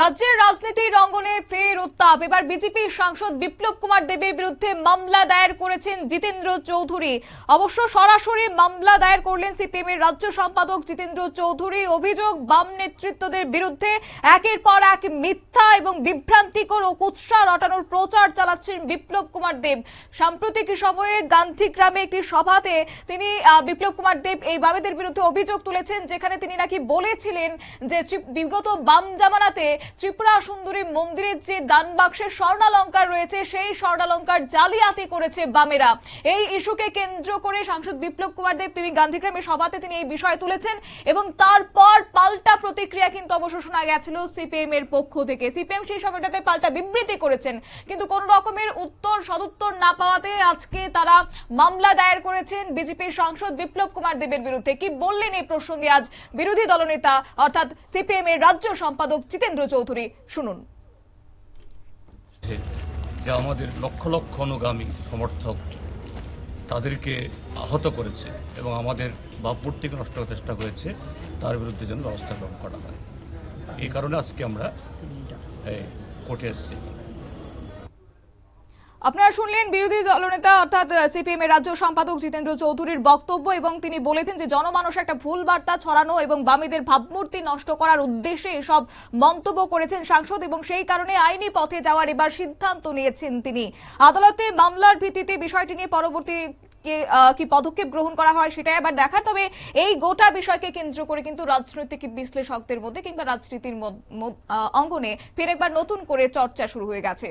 রাজ্যের রাজনীতির অঙ্গনে ফের উত্তাপ। এবার বিজেপি সাংসদ বিপ্লব কুমার দেবের বিরুদ্ধে মামলা দায়ের করেছেন জিতেন্দ্র চৌধুরী। অবশ্য সরাসরি মামলা দায়ের করলেন সিপিএম এর রাজ্য সম্পাদক জিতেন্দ্র চৌধুরী। অভিযোগ, বাম নেতৃত্বদের বিরুদ্ধে একের পর এক মিথ্যা এবং বিভ্রান্তিকর ও কুৎসা রটানোর প্রচার চালাচ্ছেন বিপ্লব কুমার দেব। সাম্প্রতিক সময়ে গান্ধী গ্রামে একটি সভাতে তিনি বিপ্লব কুমার দেব এই বামেদের বিরুদ্ধে অভিযোগ তুলেছেন, যেখানে তিনি নাকি বলেছিলেন যে বিগত বাম জামানাতে ত্রিপুরা সুন্দরী মন্দিরের যে দান বাক্সের স্বর্ণালঙ্কার রয়েছে, সেই স্বর্ণালঙ্কার জালিয়াতি করেছে বামেরা। এই ইস্যুকে কেন্দ্র করে সাংসদ বিপ্লব কুমার দেব, তিনি গান্ধীগ্রামে সভাতে তিনি এই বিষয় তুলেছেন এবং তারপর পাল্টা প্রতিক্রিয়া কিন্তু অবশ্য শোনা গেছিল সিপিএম এর পক্ষ থেকে। সিপিএম সেই সময়টাতে পাল্টা বিবৃতি করেছেন। কিন্তু কোন রকমের উত্তর, সদুত্তর না পাওয়াতে আজকে তারা মামলা দায়ের করেছেন বিজেপির সাংসদ বিপ্লব কুমার দেবের বিরুদ্ধে। কি বললেন এই প্রসঙ্গে আজ বিরোধী দলনেতা, অর্থাৎ সিপিএম এর রাজ্য সম্পাদক জিতেন্দ্র চৌধুরী? শুনুন। যে আমাদের লক্ষ লক্ষ অনুগামী সমর্থক তাদেরকে আহত করেছে এবং আমাদের ভাবমূর্তিকে নষ্ট করার চেষ্টা করেছে, তার বিরুদ্ধে যেন ব্যবস্থা গ্রহণ করা হয়। এই কারণে আজকে আমরা কোর্টে এসেছি। আপনারা শুনলেন বিরোধী দলনেতা অর্থাৎ সিপিএম এর রাজ্য সম্পাদক জিতেন্দ্র চৌধুরীর বক্তব্য এবং তিনি বলেছেন যে জনমানস একটা ভুল বার্তা ছড়ানো এবং বামীদের ভাবমূর্তি নষ্ট করার উদ্দেশ্যে এসব মন্তব্য করেছেন সাংসদ এবং সেই কারণে আইনি পথে যাওয়ার এবার সিদ্ধান্ত নিয়েছেন তিনি। আদালতে মামলার ভিত্তিতে বিষয়টি নিয়ে পরবর্তী কি পদক্ষেপ গ্রহণ করা হয় সেটাই আবার দেখার। তবে এই গোটা বিষয়কে কেন্দ্র করে কিন্তু রাজনৈতিক বিশ্লেষকদের মধ্যে কিংবা রাজনীতির অঙ্গনে ফের একবার নতুন করে চর্চা শুরু হয়ে গেছে।